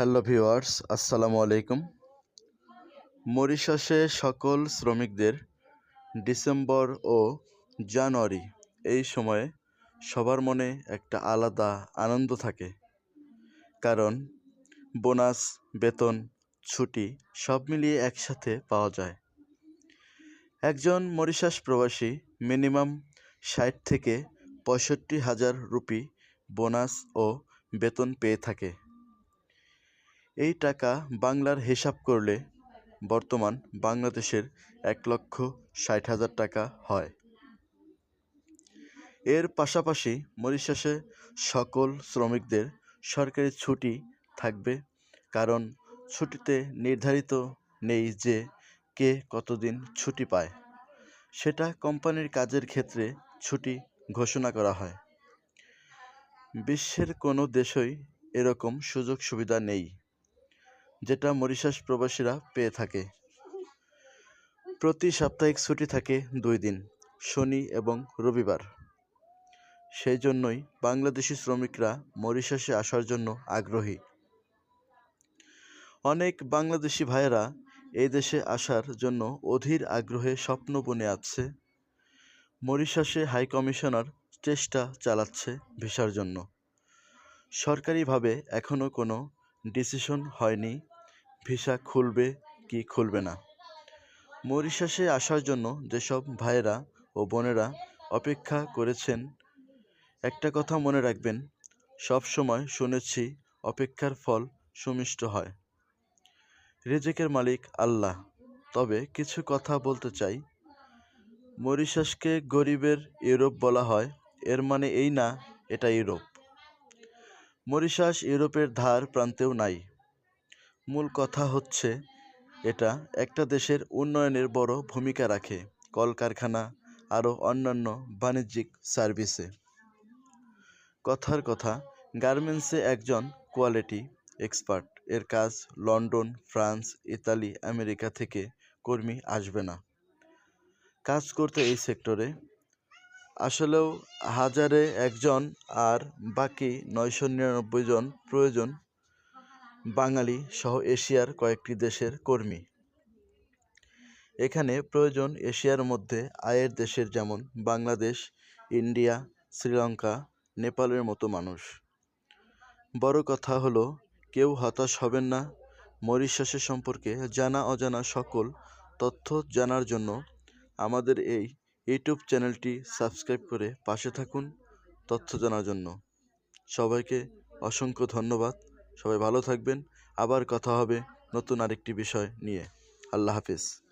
Hello viewers, আসসালামু আলাইকুম। মরিশাসে সকল শ্রমিকদের ডিসেম্বর ও জানুয়ারি এই সময়ে সবার মনে একটা আলাদা আনন্দ থাকে। কারণ বোনাস, বেতন, ছুটি সব মিলিয়ে একসাথে পাওয়া যায়। একজন মরিশাস প্রবাসী মিনিমাম ষাট থেকে পঁয়ষট্টি হাজার রুপি বোনাস ও বেতন পেয়ে থাকে। এই টাকা বাংলার হিসাব করলে বর্তমান বাংলাদেশের এক লক্ষ ষাট হাজার টাকা হয়। এর পাশাপাশি মরিশাসে সকল শ্রমিকদের সরকারি ছুটি থাকবে, কারণ ছুটিতে নির্ধারিত নেই যে কে কতদিন ছুটি পায়। সেটা কোম্পানির কাজের ক্ষেত্রে ছুটি ঘোষণা করা হয়। বিশ্বের কোনো দেশই এরকম সুযোগ সুবিধা নেই। যেটা মরিশাস প্রবাসীরা পেয়ে থাকে। প্রতি সাপ্তাহিক ছুটি থাকে দুই দিন, শনি এবং রবিবার। সেই জন্যই বাংলাদেশি শ্রমিকরা মরিশাসে আসার জন্য আগ্রহী। অনেক বাংলাদেশি ভাইয়েরা এই দেশে আসার জন্য অধীর আগ্রহে স্বপ্ন বনে আছে। মরিশাসে হাই কমিশনার চেষ্টা চালাচ্ছে ভিসার জন্য। সরকারিভাবে এখনও কোনো ডিসিশন হয়নি ভিসা খুলবে কি খুলবে না। মরিশাসে আসার জন্য যেসব ভাইয়েরা ও বোনেরা অপেক্ষা করেছেন, একটা কথা মনে রাখবেন, সব সময় শুনেছি অপেক্ষার ফল সুমিষ্ট হয়। রেজেকের মালিক আল্লাহ। তবে কিছু কথা বলতে চাই। মরিশাসকে গরিবের ইউরোপ বলা হয়, এর মানে এই না, এটা ইউরোপ। মরিশাস ইউরোপের ধার প্রান্তেও নাই। মূল কথা হচ্ছে এটা, একটা দেশের উন্নয়নের বড় ভূমিকা রাখে কলকারখানা আরও অন্যান্য বাণিজ্যিক সার্ভিসে। কথার কথা, গার্মেন্টসে একজন কোয়ালিটি এক্সপার্ট। এর কাজ লন্ডন, ফ্রান্স, ইতালি, আমেরিকা থেকে কর্মী আসবে না। কাজ করতে এই সেক্টরে আসলেও হাজারে একজন আর বাকি নয়শো নিরানব্বই জন প্রয়োজন বাঙালি সহ এশিয়ার কয়েকটি দেশের কর্মী। এখানে প্রয়োজন এশিয়ার মধ্যে আয়ের দেশের যেমন বাংলাদেশ, ইন্ডিয়া, শ্রীলঙ্কা, নেপালের মতো মানুষ। বড় কথা হলো, কেউ হতাশ হবেন না। মরিশাসের সম্পর্কে জানা অজানা সকল তথ্য জানার জন্য আমাদের এই ইউটিউব চ্যানেলটি সাবস্ক্রাইব করে পাশে থাকুন তথ্য জানার জন্য। সবাইকে অসংখ্য ধন্যবাদ। সবাই ভালো থাকবেন। আবার কথা হবে নতুন আরেকটি বিষয় নিয়ে। আল্লাহ হাফিজ।